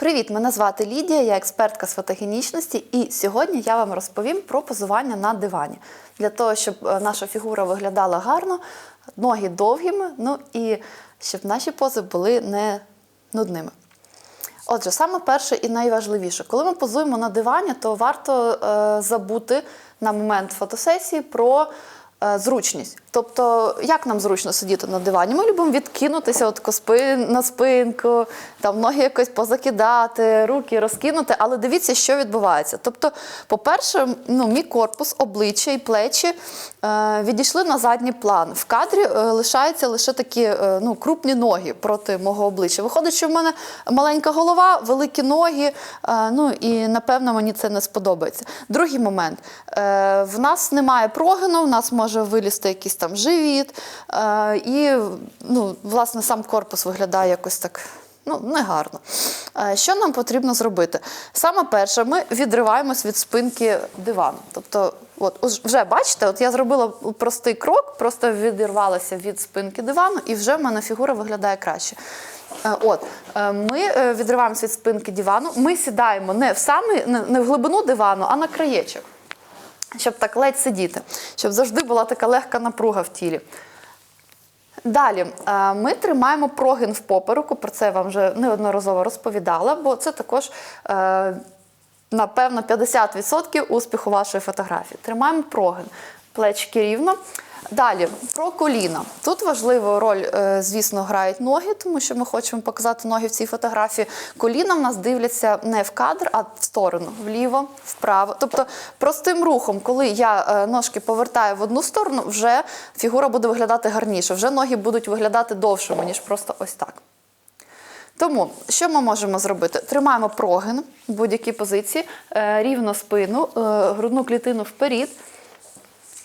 Привіт, мене звати Лідія, я експертка з фотогенічності, і сьогодні я вам розповім про позування на дивані. Для того, щоб е, наша фігура виглядала гарно, ноги довгими, ну і щоб наші пози були не нудними. Отже, саме перше і найважливіше, коли ми позуємо на дивані, то варто е, забути на момент фотосесії про е, зручність. Тобто, як нам зручно сидіти на дивані? Ми любимо відкинутися от на спинку, там ноги якось позакидати, руки розкинути, але дивіться, що відбувається. Тобто, по-перше, ну, мій корпус, обличчя і плечі е, відійшли на задній план. В кадрі е, лишаються лише такі е, ну, крупні ноги проти мого обличчя. Виходить, що в мене маленька голова, великі ноги. Е, ну і напевно мені це не сподобається. Другий момент: е, в нас немає прогину, в нас може вилізти якийсь там живіт, е, і ну, власне сам корпус виглядає якось так. Ну, негарно. Е, Що нам потрібно зробити? Саме перше, ми відриваємось від спинки дивану. Тобто, от вже бачите, от я зробила простий крок, просто відірвалася від спинки дивану, і вже в мене фігура виглядає краще. Е, От е, ми відриваємося від спинки дивану. Ми сідаємо не в самий, не в глибину дивану, а на краєчок, щоб так ледь сидіти, щоб завжди була така легка напруга в тілі. Далі е, ми тримаємо прогин в попереку, про це я вам вже неодноразово розповідала, бо це також, е, напевно, 50% успіху вашої фотографії. Тримаємо прогин, плечки рівно. Далі про коліна. Тут важливу роль, е, звісно, грають ноги, тому що ми хочемо показати ноги в цій фотографії. Коліна в нас дивляться не в кадр, а в сторону, вліво, вправо. Тобто простим рухом, коли я е, ножки повертаю в одну сторону, вже фігура буде виглядати гарніше, вже ноги будуть виглядати довшими, ніж просто ось так. Тому що ми можемо зробити? Тримаємо прогин в будь-якій позиції, е, рівно спину, грудну клітину вперед.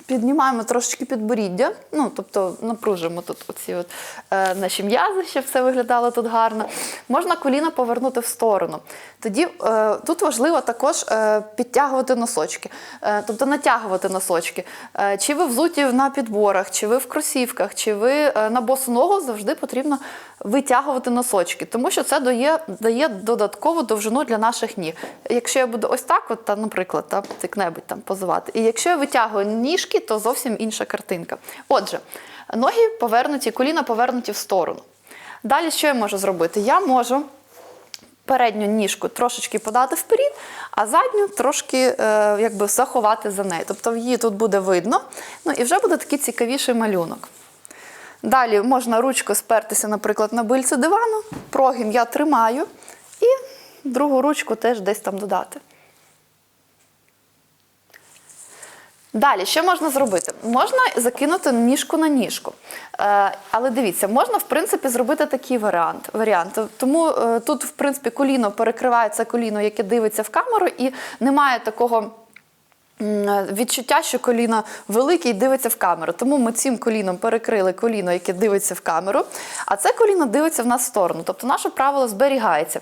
Піднімаємо трошечки підборіддя, ну тобто напружимо тут оці от, е, наші м'язи, щоб все виглядало тут гарно. Можна коліна повернути в сторону. Тоді е, тут важливо також е, підтягувати носочки, е, тобто натягувати носочки. Е, чи ви взуті на підборах, чи ви в кросівках, чи ви е, на босу ногу завжди потрібно витягувати носочки, тому що це дає, дає додаткову довжину для наших ніг. Якщо я буду ось так, от, та, наприклад, та, як-небудь там позувати, і якщо я витягую ніжки, то зовсім інша картинка. Отже, ноги повернуті, коліна повернуті в сторону. Далі що я можу зробити? Я можу передню ніжку трошечки подати вперед, а задню трошки е, якби заховати за нею. Тобто її тут буде видно, ну і вже буде такий цікавіший малюнок. Далі можна ручкою спертися, наприклад, на бильце дивану, прогін я тримаю, і другу ручку теж десь там додати. Далі, що можна зробити? Можна закинути ніжку на ніжку. Е, але дивіться, можна в принципі зробити такий варіант. варіант. Тому е, тут, в принципі, коліно перекривається коліно, яке дивиться в камеру, і немає такого. М, Відчуття, що коліно велике і дивиться в камеру. Тому ми цим коліном перекрили коліно, яке дивиться в камеру, а це коліно дивиться в нас в сторону. Тобто наше правило зберігається.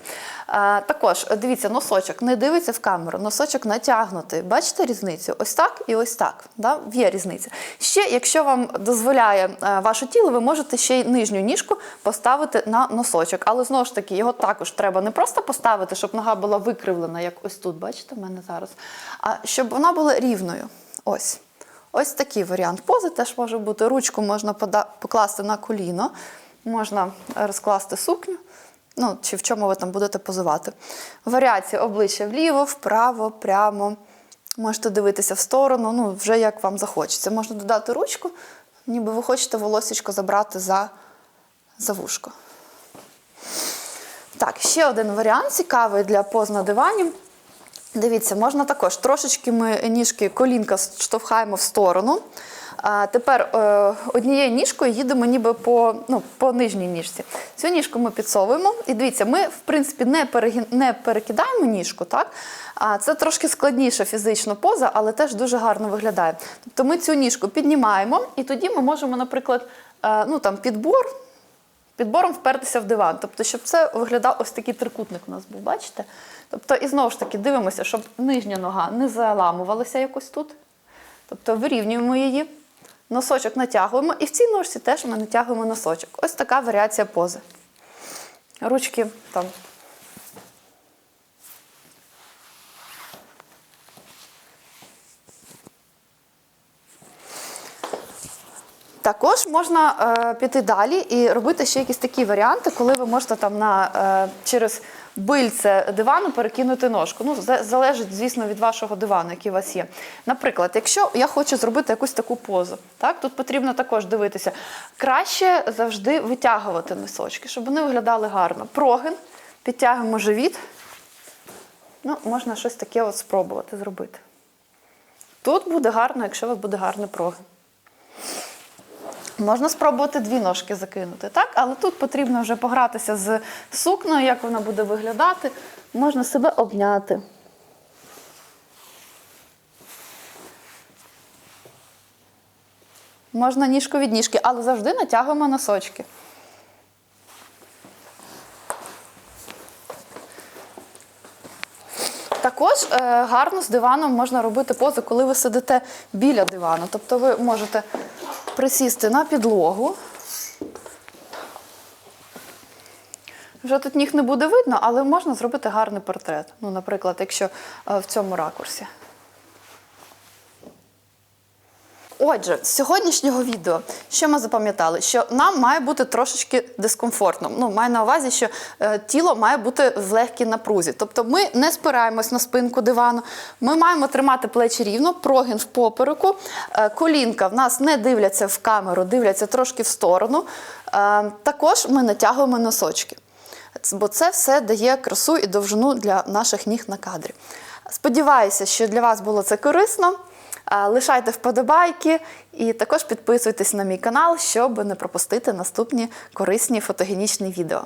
Е, також е, дивіться, носочок не дивиться в камеру, носочок натягнутий. Бачите різницю? Ось так і ось так. Да? Є різниця. Ще, якщо вам дозволяє е, ваше тіло, ви можете ще й нижню ніжку поставити на носочок. Але знову ж таки, його також треба не просто поставити, щоб нога була викривлена, як ось тут, бачите, в мене зараз, а щоб вона була рівною. Ось. Ось такий варіант пози теж може бути. Ручку можна покласти на коліно, можна розкласти сукню. Ну, чи в чому ви там будете позувати. Варіації обличчя вліво, вправо, прямо. Можете дивитися в сторону, ну, вже як вам захочеться. Можна додати ручку, ніби ви хочете волосечко забрати за, за вушко. Так, ще один варіант цікавий для поз на дивані. Дивіться, можна також трошечки ми ніжки колінка штовхаємо в сторону. А тепер е, однією ніжкою їдемо ніби по, ну, по нижній ніжці. Цю ніжку ми підсовуємо. І дивіться, ми, в принципі, не, перегі... не перекидаємо ніжку, так? А це трошки складніша фізична поза, але теж дуже гарно виглядає. Тобто ми цю ніжку піднімаємо, і тоді ми можемо, наприклад, е, ну, там, підбор підбором впертися в диван. Тобто, щоб це виглядав ось такий трикутник у нас був, бачите? Тобто, і знову ж таки дивимося, щоб нижня нога не заламувалася якось тут. Тобто вирівнюємо її, носочок натягуємо, і в цій ножці теж ми натягуємо носочок. Ось така варіація пози. Ручки там Також можна е, піти далі і робити ще якісь такі варіанти, коли ви можете там на е, через бильце дивану перекинути ножку. Ну, залежить, звісно, від вашого дивану, який у вас є. Наприклад, якщо я хочу зробити якусь таку позу, так тут потрібно також дивитися. Краще завжди витягувати носочки, щоб вони виглядали гарно. Прогин, підтягуємо живіт. Ну, можна щось таке от спробувати зробити. Тут буде гарно, якщо у вас буде гарний прогин. Можна спробувати дві ножки закинути, так? Але тут потрібно вже погратися з сукнею, як вона буде виглядати. Можна себе обняти. Можна ніжку від ніжки, але завжди натягуємо носочки. Також е, гарно з диваном можна робити позу, коли ви сидите біля дивану. Тобто ви можете присісти на підлогу. Вже тут ніг не буде видно, але можна зробити гарний портрет. Ну, наприклад, якщо е, в цьому ракурсі. Отже, з сьогоднішнього відео, що ми запам'ятали, що нам має бути трошечки дискомфортно. Ну, маю на увазі, що е, тіло має бути в легкій напрузі. Тобто ми не спираємось на спинку дивану, ми маємо тримати плечі рівно, прогін в попереку, е, колінка в нас не дивляться в камеру, дивляться трошки в сторону. Е, також ми натягуємо носочки. Бо це все дає красу і довжину для наших ніг на кадрі. Сподіваюся, що для вас було це корисно. А, Лишайте вподобайки і також підписуйтесь на мій канал, щоб не пропустити наступні корисні фотогенічні відео.